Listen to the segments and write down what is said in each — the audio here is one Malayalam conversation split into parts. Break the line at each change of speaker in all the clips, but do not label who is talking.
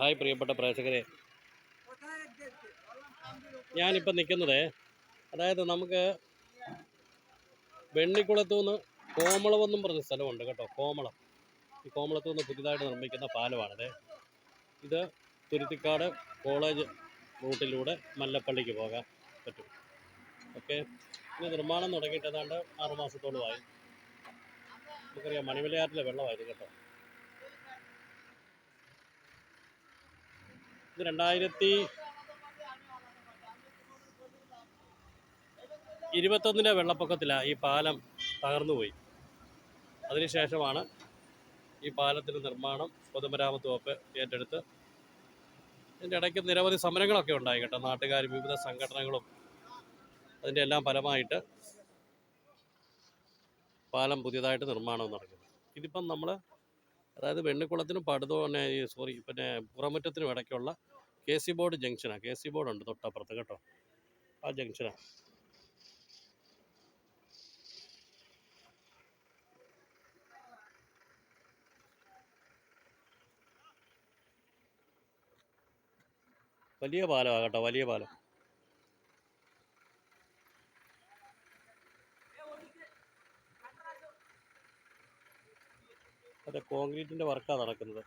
ഹായ് പ്രിയപ്പെട്ട പ്രേക്ഷകരെ. ഞാനിപ്പോൾ നിൽക്കുന്നത് അതായത് നമുക്ക് വെണ്ണിക്കുളത്തു നിന്ന് കോമളമെന്നും പറഞ്ഞ സ്ഥലമുണ്ട് കേട്ടോ കോമളം. ഈ കോമളത്തു നിന്ന് പുതിയതായിട്ട് നിർമ്മിക്കുന്ന പാലമാണിത്. ഇത് തുരുത്തിക്കാട് കോളേജ് റൂട്ടിലൂടെ മല്ലപ്പള്ളിക്ക് പോകാൻ പറ്റും. ഓക്കെ? ഇത് നിർമ്മാണം തുടങ്ങിയിട്ട് ഏതാണ്ട് ആറുമാസത്തോളമായി. നമുക്കറിയാം മണിമലയാറ്റിലെ വെള്ളമായത് കേട്ടോ. ഇത് രണ്ടായിരത്തി ഇരുപത്തൊന്നിലെ വെള്ളപ്പൊക്കത്തിലാണ് ഈ പാലം തകർന്നുപോയി. അതിനുശേഷമാണ് ഈ പാലത്തിന്റെ നിർമ്മാണം പൊതുമരാമത്ത് വകുപ്പ് ഏറ്റെടുത്ത്. ഇതിന്റെ ഇടയ്ക്ക് നിരവധി സമരങ്ങളൊക്കെ ഉണ്ടായി കേട്ടോ. നാട്ടുകാർ വിവിധ സംഘടനകളും അതിന്റെ എല്ലാം ഫലമായിട്ട് പാലം പുതിയതായിട്ട് നിർമ്മാണം നടക്കുന്നു. ഇതിപ്പം നമ്മൾ അതായത് വെണ്ണിക്കുളത്തിനും പടുതോ പിന്നെ ഈ സോറി പിന്നെ പുറമുറ്റത്തിനും ഇടയ്ക്കുള്ള കെ സി ബോർഡ് ജംഗ്ഷനാണ് കെ സി ബോർഡ് ഉണ്ട് തൊട്ടപ്പുറത്ത് കേട്ടോ. ആ ജംഗ്ഷനാണ് വലിയ പാലമാണ് കേട്ടോ വലിയ പാലം. അതെ കോൺക്രീറ്റിന്റെ വർക്കാണ് നടക്കുന്നത്.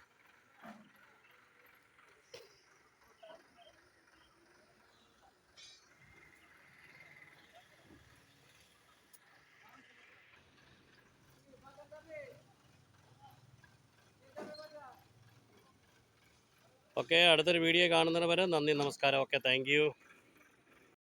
ഓക്കെ അടുത്തൊരു വീഡിയോ കാണുന്നതിന് വരെ നന്ദി നമസ്കാരം. Okay thank